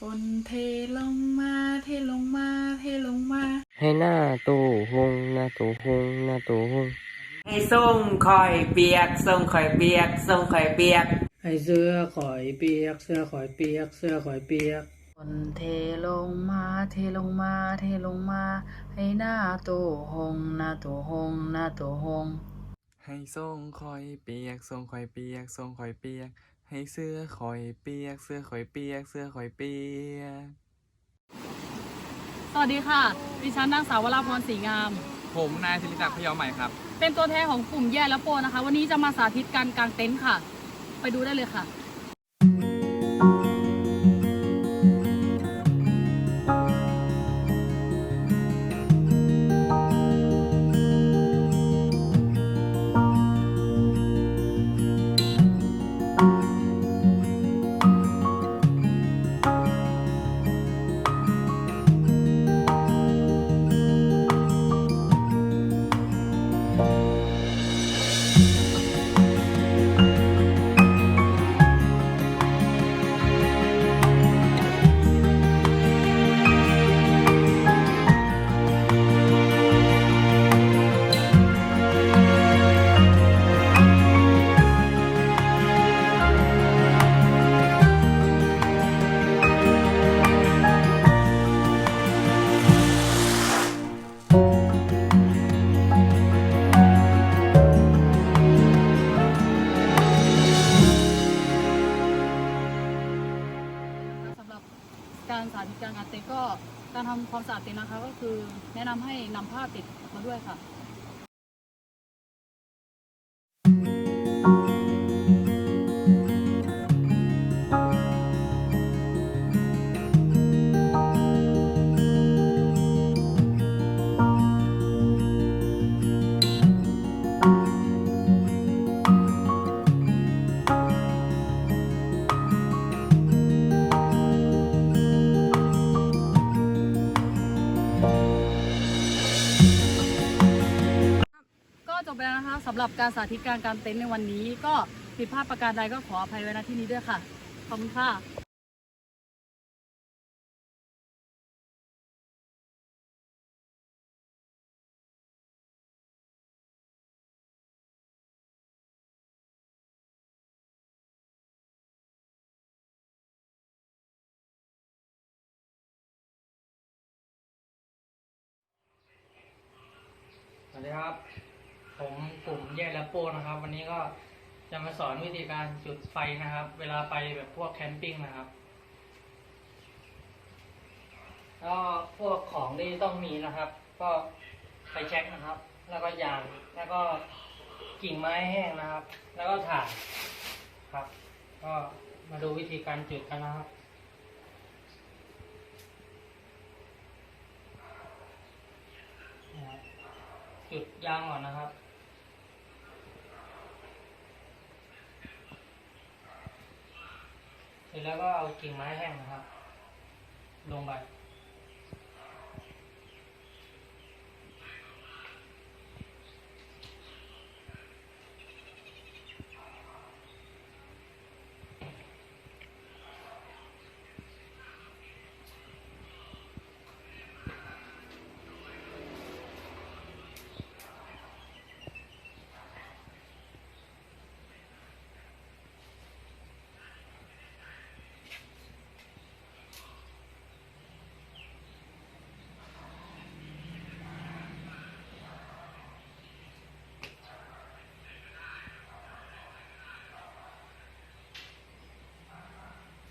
ฝนเทลงมา เทลงมา เทลงมา ให้หน้าตู้หงหน้าตู้หงหน้าตู้หงให้ส่งคอยเปียกส่งคอยเปียกส่งคอยเปียก ให้เสื้อข่อยเปียก เสื้อข่อยเปียก เสื้อข่อยเปียกฝนเทลงมา เทลงมา เทลงมา ให้หน้าตู้หงหน้าตู้หงหน้าตู้หงให้ส่งคอยเปียกส่งคอยเปียกส่งคอยเปียก ให้เสื้อคอยเปียก เสื้อคอยเปียก เสื้อคอยเปียก สวัสดีค่ะ ดิฉันนางสาววราพรศรีงาม ผมนายศิริศักดิ์พยอมใหม่ครับ เป็นตัวแทนของกลุ่มแย่และโปนะคะ วันนี้จะมาสาธิตการกางเต็นท์ค่ะ ไปดูได้เลยค่ะ การทำความสะอาดเตียงนะคะ ก็คือแนะนำให้นำผ้าติดมาด้วยค่ะ หรับการสาธิตการกางเต็นท์ในวันนี้ ก็ผิดพลาดประการใดก็ขออภัยไว้ณที่นี้ด้วยค่ะ ขอบคุณค่ะสวัสดีครับ ผมกลุ่มแย่และ โป้นะครับ วันนี้ก็จะมาสอนวิธีการจุดไฟนะครับ เวลาไปแบบพวกแคมปิ้งนะครับก็พวกของที่ต้องมีนะครับ ก็ไฟแช็กนะครับ แล้วก็ยางแล้วก็กิ่งไม้แห้งนะครับ แล้วก็ถ่านครับ ก็มาดูวิธีการจุดกันนะครับนะครับจุดยางก่อนนะครับ เสร็จ แล้วก็เอากิ่งไม้แห้งนะครับ ลงไป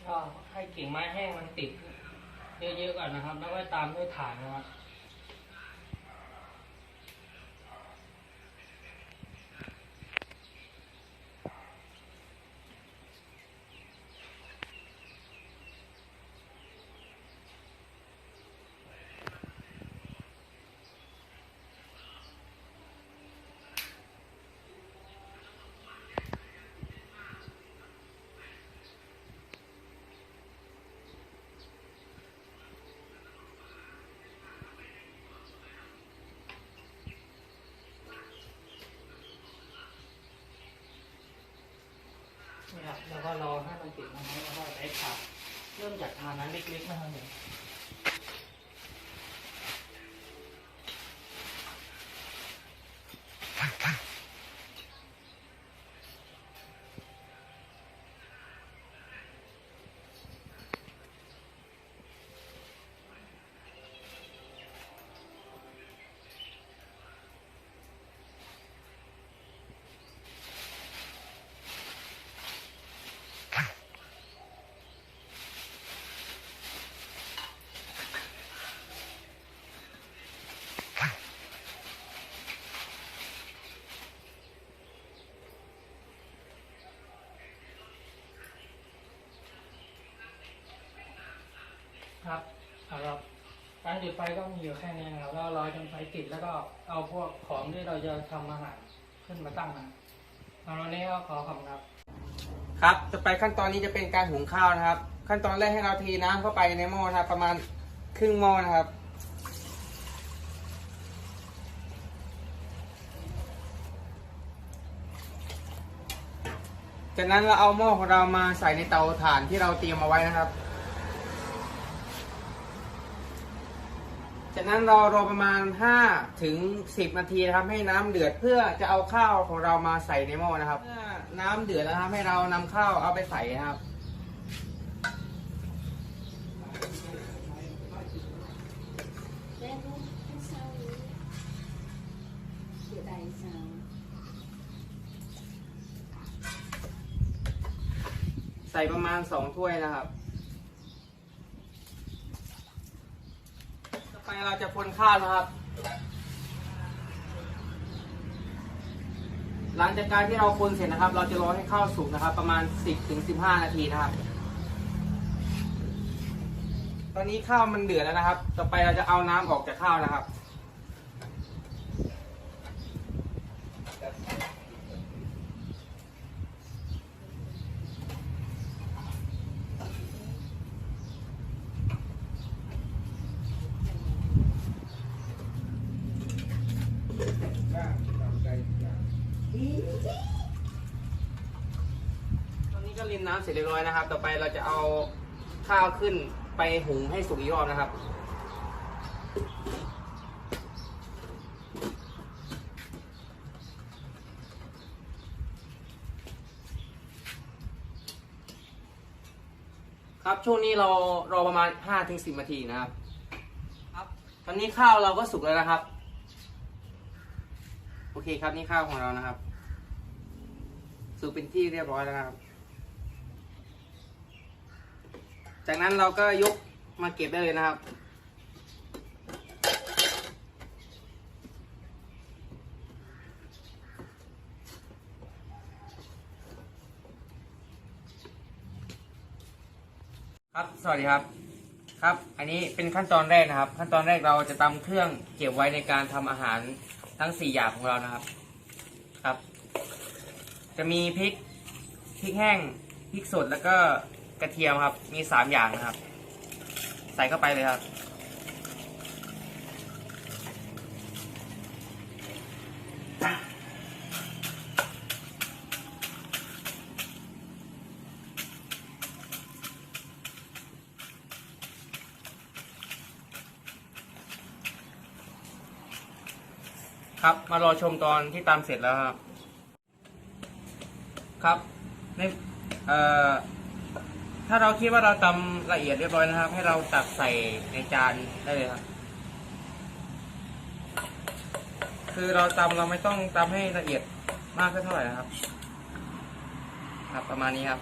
ก็ ให้กิ่งไม้แห้งมันติดเยอะๆก่อนนะครับ แล้วก็ตามด้วยถ่านนะครับ แล้วก็รอให้มันติดนะครับแล้วก็ใช้ถ่านเริ่มจากทานนั้นเล็กๆนะครับผม ครับเอาครับการจุดไฟก็มีอยู่แค่นี้นะครับแล้วรอจนไฟติดแล้วก็เอาพวกของที่เราจะทำอาหารขึ้นมาตั้งนะเอาวันนี้ก็ขอขอบคุณครับ ครับต่อไปขั้นตอนนี้จะเป็นการหุงข้าวนะครับ ขั้นตอนแรกให้เราเทน้ำเข้าไปในหม้อนะครับ ประมาณครึ่งหม้อนะครับ จากนั้นเราเอาหม้อของเรามาใส่ในเตาถ่านที่เราเตรียมเอาไว้นะครับ จากนั้นเรารอประมาณ 5 ถึง 10 นาทีนะครับให้น้ำเดือดเพื่อจะเอาข้าวของเรามาใส่ในหม้อนะครับเมื่อน้ำเดือดแล้วครับให้เรานำข้าวเอาไปใส่ครับใส่ประมาณ 2 ถ้วยนะครับต่อ ไปเราจะคนข้าวนะครับ หลังจากการที่เราคนเสร็จนะครับ เราจะรอให้ข้าวสุกนะครับ ประมาณ 10ถึง15 นาทีนะครับ ตอนนี้ข้าวมันเดือดแล้วนะครับ ต่อไปเราจะเอาน้ำออกจากข้าวนะครับ ตอนนี้ก็รินน้ำ เสร็จเรียบร้อยนะครับ ต่อไปเราจะเอาข้าวขึ้นไปหุงให้สุกอีกรอบนะครับ ครับช่วงนี้เรารอประมาณ5ถึง10นาทีนะครับ ครับตอนนี้ข้าวเราก็สุกแล้วนะครับ โอเคครับนี่ข้าวของเรานะครับ สุกเป็นที่เรียบร้อยแล้วนะครับ จากนั้นเราก็ยกมาเก็บได้เลยนะครับ ครับสวัสดีครับครับ อันนี้เป็นขั้นตอนแรกนะครับ ขั้นตอนแรกเราจะตำเครื่องเก็บไว้ในการทำอาหารทั้ง4อย่างของเรานะครับครับ จะมีพริกพริกแห้งพริกสดแล้วก็ กระเทียมครับ มี3อย่างนะครับ ใส่เข้าไปเลยครับ ครับมารอชมตอนที่ตามเสร็จแล้วครับ ครับในเอ่อ ถ้าเราคิดว่าเราตำละเอียดเรียบร้อยนะครับ ให้เราตักใส่ในจานได้เลยครับ คือเราตำเราไม่ต้องตำให้ละเอียดมากเท่าไหร่นะครับ ครับประมาณนี้ครับ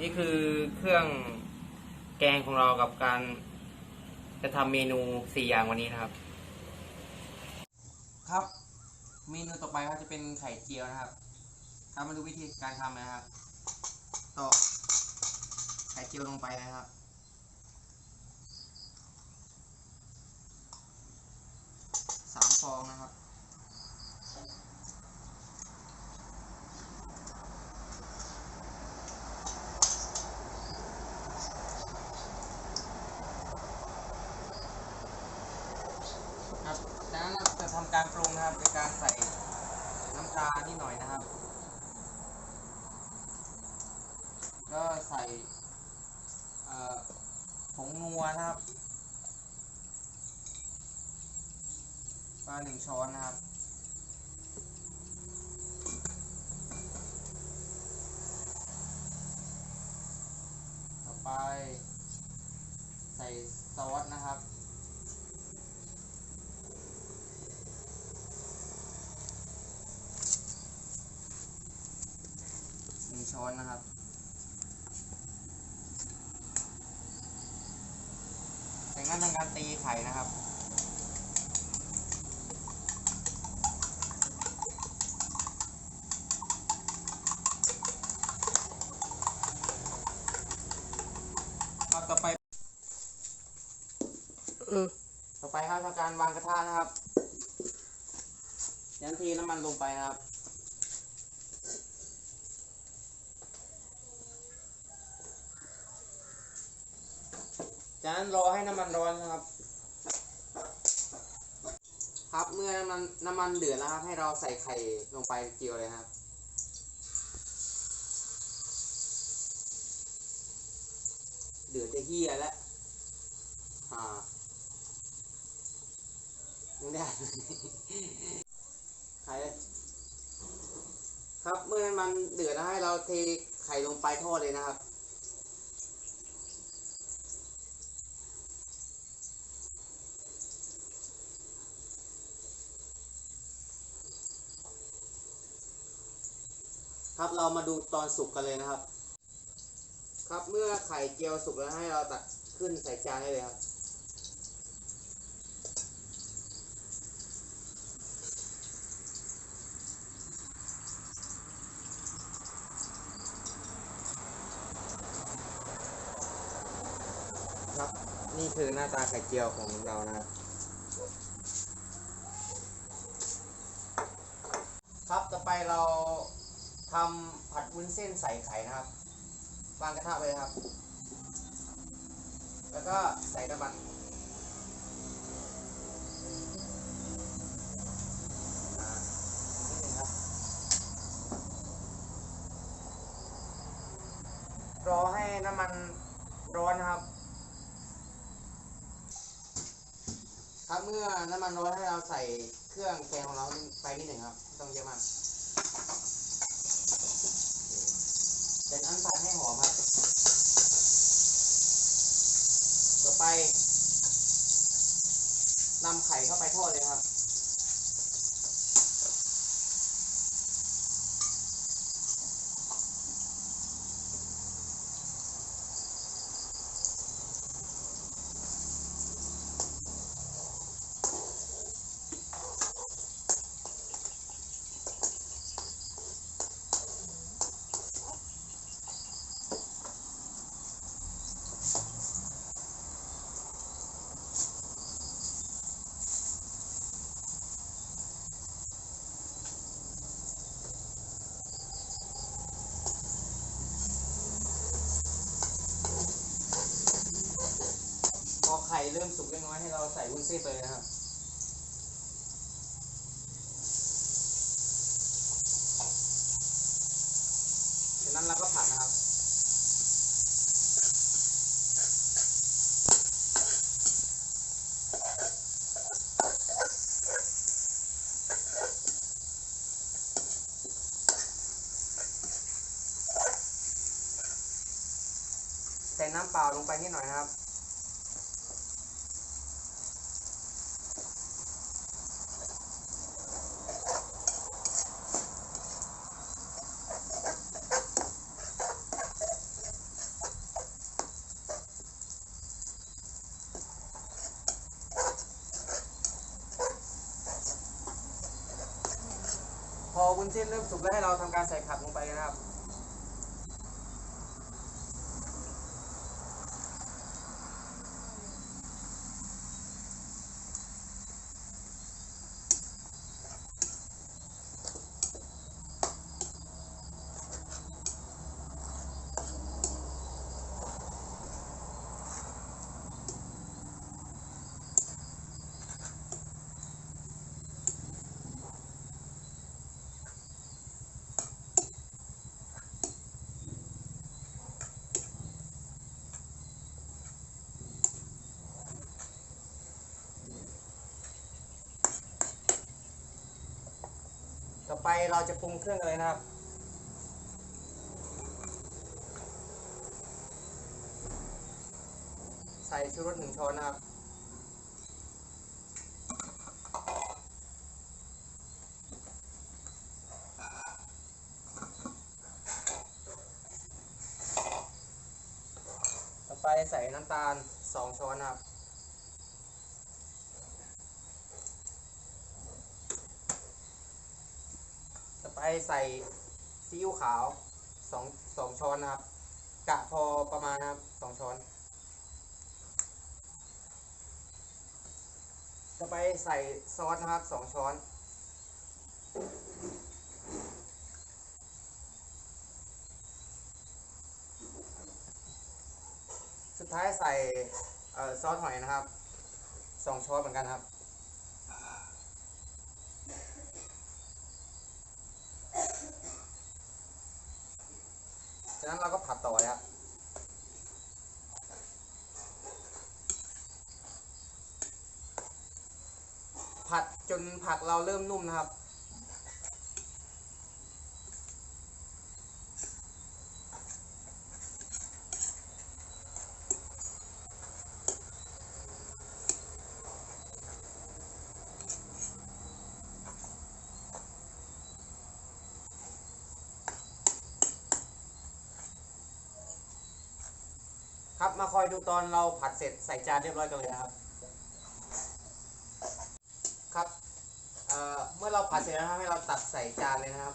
นี่คือเครื่องแกงของเรากับการ จะทำเมนูสี่อย่างวันนี้นะครับ ครับ เมนูต่อไปครับจะเป็นไข่เจียวนะครับครับมาดูวิธีการทำนะครับตอกไข่เจียวลงไปนะครับ สามฟองนะครับ ครับจากนั้นเราจะทำการปรุงนะครับในการใส่น้ำปลานิดหน่อยนะครับ ก็ใส่ผงนัวนะครับปลาหนึ่งช้อนนะครับ ต่อไป ใส่ซอสนะครับหนึ่งช้อนนะครับ แต่งั้น ทางการตีไข่นะครับ ครับต่อไปต่อไปครับทำการวางกระทะนะครับยันทีน้ำมันลงไปนะครับ จากนั้นรอให้น้ำมันร้อนนะครับ ครับ เมื่อน้ำมันน้ำมันเดือดแล้วครับ ให้เราใส่ไข่ลงไปเจียวเลยครับ เดือดจะเฮียแล้วอ่าไม่ได้ไข่ครับเมื่อมันเดือดแล้วให้เราเทไข่ลงไปทอดเลยนะครับ ครับเรามาดูตอนสุกกันเลยนะครับ ครับเมื่อไข่เจียวสุกแล้วให้เราตักขึ้นใส่จานได้เลยครับครับ นี่คือหน้าตาไข่เจียวของเรานะครับต่อไปเราทำผัดวุ้นเส้นใส่ไข่นะครับวางกระทะไปเลยครับ แล้วก็ใส่น้ำมันรอให้น้ำมันร้อนนะครับ ครับเมื่อน้ำมันร้อนให้เราใส่เครื่องแกงของเราไปนิดหนึ่งครับ ต้องเยอะมาก เป็นั้นผัดให้หอมครับ ต่อไปนำไข่เข้าไปทอดเลยครับ พอไข่เริ่มสุกเล็กน้อย ใส่วุ้นเส้นไปนะครับ จากนั้นเราก็ผัดนะครับ ใส่น้ำเปล่าลงไปนิดหน่อยนะครับ เส้นเริ่มสุกแล้วให้เราทำการใส่ผักลงไปนะครับ ไปเราจะปรุงเครื่องเลยนะครับ ใส่ชูรสหนึ่งช้อนนะครับ ต่อไปใส่น้ำตาลสองช้อนนะครับ ต่อไป ใส่ซีอิ๊วขาวสองสองช้อนนะครับ กะพอประมาณนะครับสองช้อนต่อไปใส่ซอสนะครับสองช้อนสุดท้ายใส่ซอสหอยนะครับสองช้อนเหมือนกันครับ จากนั้นเราก็ผัดต่อเลยครับ ผัดจน ผักเราเริ่มนุ่มนะครับ ครับมาคอยดูตอนเราผัดเสร็จใส่จานเรียบร้อยกันเลยนะครับครับ เอ่อเมื่อเราผัดเสร็จแล้วนะครับให้เราตักใส่จานเลยนะครับ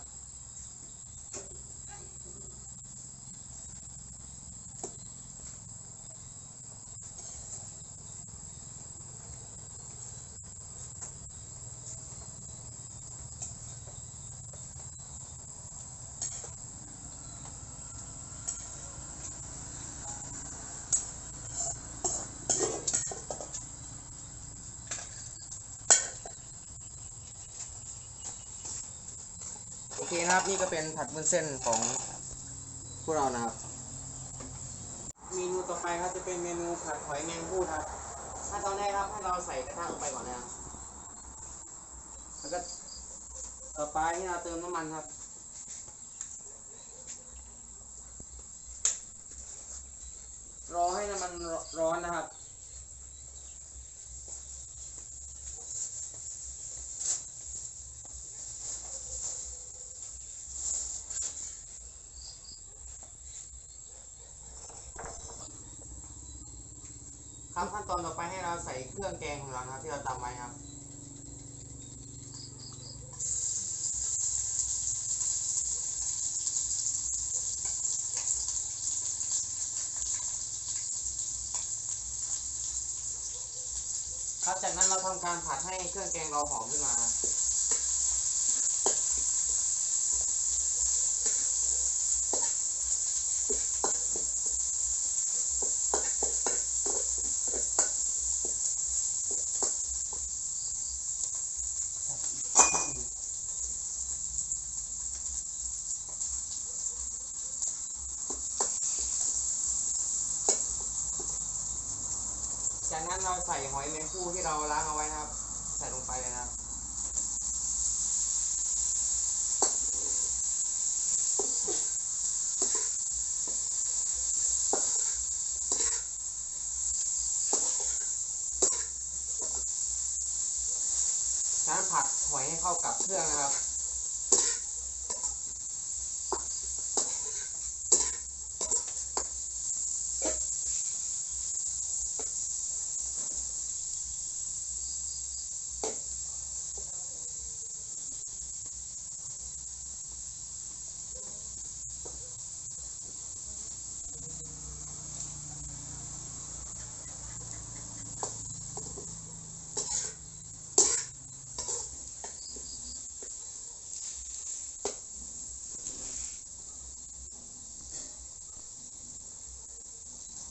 นะครับ นี่ก็เป็นผัดวุ้นเส้นของพวกเรานะครับ เมนูต่อไปครับจะเป็นเมนูผัดหอยแมงภู่ครับขั้นตอนแรกครับให้เราใส่กระทะลงไปก่อนนะครับ แล้วก็ต่อไปให้เราเติมน้ำมันครับ รอให้น้ำมันร้อนนะครับครับขั้นตอนต่อไปให้เราใส่เครื่อ งแกงของเรานะครับที่เราตำไว้ครับครับจากนั้นเราทำการผัดให้เครื่องแกงเราหอมขึ้นมา จากนั้นเราใส่หอย แมงภู่ที่เราล้างเอาไว้นะครับ ใส่ลงไปเลยนะครับ จากนั้นผัดหอยให้เข้ากับเครื่องนะครับ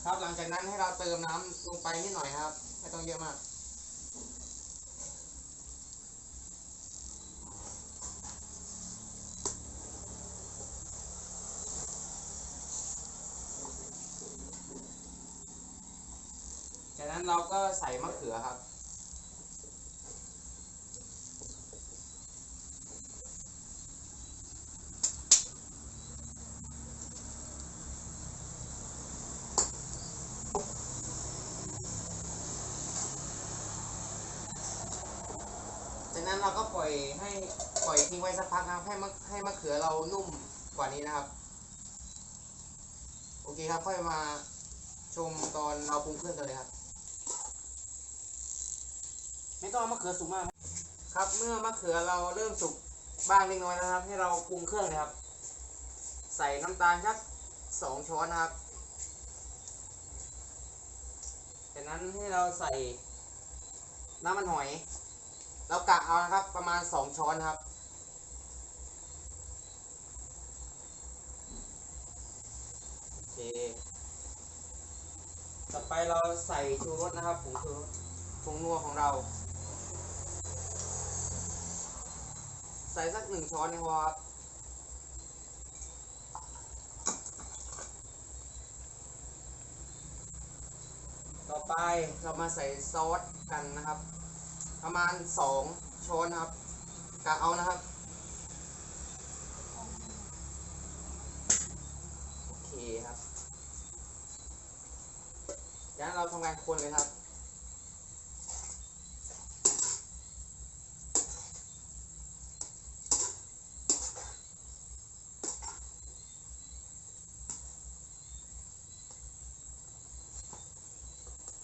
ครับหลังจากนั้นให้เราเติมน้ำลงไปนิดหน่อยครับ ไม่ต้องเยอะมากจากนั้นเราก็ใส่มะเขือครับ เราก็ปล่อย ให้ปล่อยทิ้งไว้สักพักนะครับ ให้มะให้มะเขือเรานุ่มกว่านี้นะครับ โอเคครับค่อยมาชมตอนเราปรุงเครื่องกันเลยครับ ไม่ต้องเอามะเขือสุกมากครับเมื่อมะเขือเราเริ่มสุกบ้างเล็กน้อยนะครับ ให้เราปรุงเครื่องนะครับ ใส่น้ำตาลสักสองช้อนนะครับจากนั้นให้เราใส่น้ำมันหอย เรากะเอานะครับประมาณสองช้อนครับ โอเค ต่อไปเราใส่ชูรสนะครับผงชูรสผงนัวของเรา ใส่สักหนึ่งช้อนเองพอครับต่อไปเรามาใส่ซอสกันนะครับ ประมาณสองช้อนนะครับกะเอานะครับ โอเคครับยันเราทำการคนเลยครับ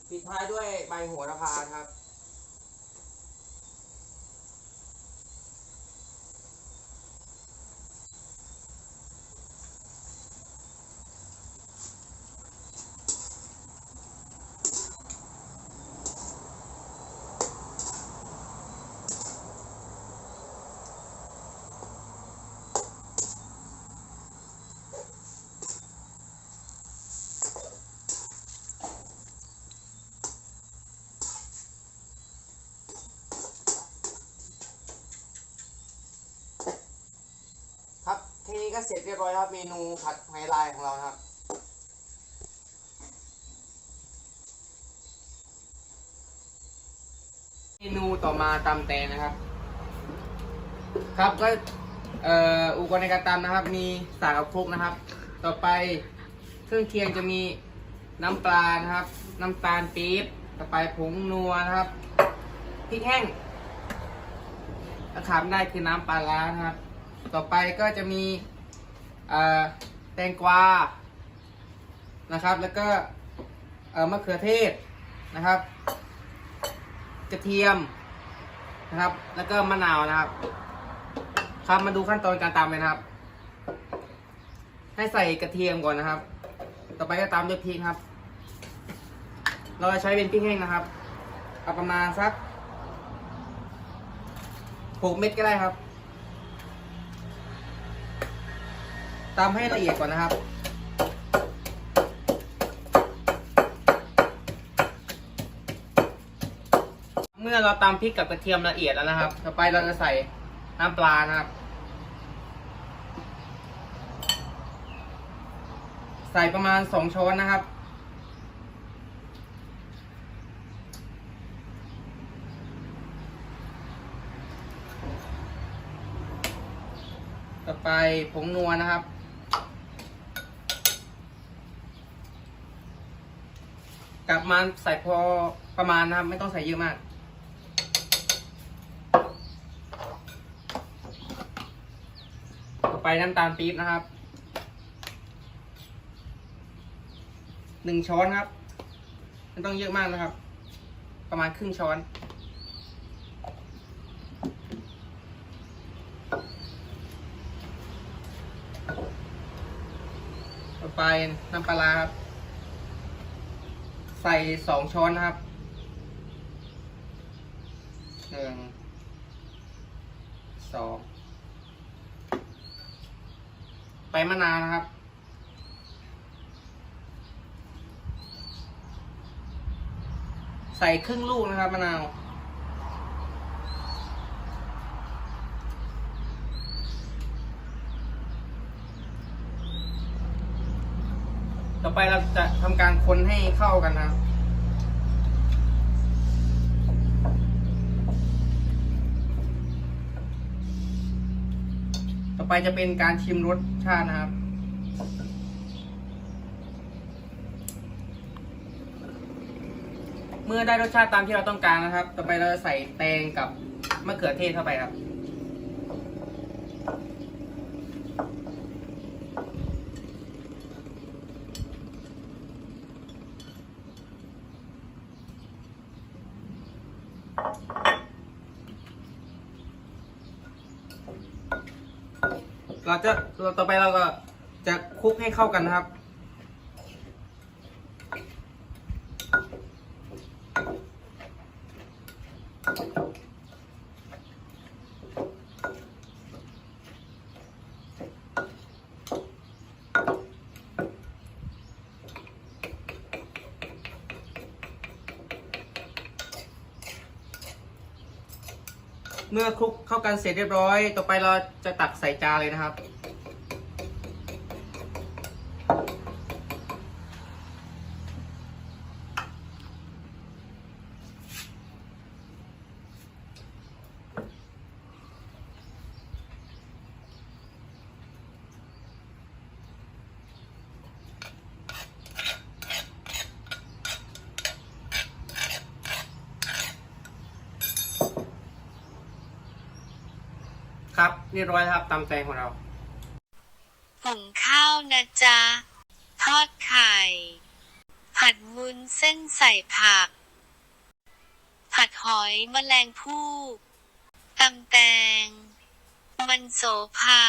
ปิดท้ายด้วยใบโหัวระพาครับครับ ก็เสร็จเรียบร้อยครับ เมนูผัดหอยลายของเราครับ เมนูต่อมาตำแตงนะครับ ครับก็เอ่ออุปกรณ์ในการตำนะครับ มีสากกับครกนะครับ ต่อไปเครื่องเคียงจะมีน้ำปลานะครับ น้ำตาลปี๊บต่อไปผงนัวนะครับพริกแห้งถ้าขามได้คือน้ำปลาร้านะครับ ต่อไปก็จะมี แตงกวานะครับ แล้วก็มะเขือเทศนะครับ กระเทียมนะครับ แล้วก็มะนาวนะครับ ครับมาดูขั้นตอนการตำเลยนะครับ ให้ใส่กระเทียมก่อนนะครับ ต่อไปก็ตามด้วยพริกครับ เราจะใช้เป็นพริกแห้งนะครับเอาประมาณสักหกเม็ดก็ได้ครับ ตำให้ละเอียดก่อนนะครับ เมื่อเราตำพริกกับกระเทียมละเอียดแล้วนะครับ ต่อไปเราจะใส่น้ำปลานะครับ ใส่ประมาณสองช้อนนะครับต่อไปผงนัวนะครับ กลับมาใส่พอประมาณนะครับ ไม่ต้องใส่เยอะมาก ต่อไปน้ำตาลปี๊บนะครับหนึ่งช้อนครับไม่ต้องเยอะมากนะครับ ประมาณครึ่งช้อน ต่อไปน้ำปลาร้าครับ ใส่สองช้อนนะครับหนึ่งสองไปมะนาวนะครับ ใส่ครึ่งลูกนะครับมะนาว อไปเราจะทำการคนให้เข้ากันนะครับต่อไปจะเป็นการชิมรสชาตินะครับ เมื่อได้รสชาติตามที่เราต้องการนะครับ ต่อไปเราจะใส่แตงกับมะเขือเทศเข้าไปครับ เราจะเราต่อไปเราก็จะคลุกให้ เข้ากันนะครับ เมื่อคลุกเข้ากันเสร็จเรียบร้อย ต่อไปเราจะตักใส่จานเลยนะครับครับ เรียบร้อยแล้วครับ ตำแตงของเราหุงข้าวนะจ๊ะ ทอดไข่ ผัดมุนเส้นใส่ผัก ผัดหอยแมลงภู่ตำแตง มันโสภา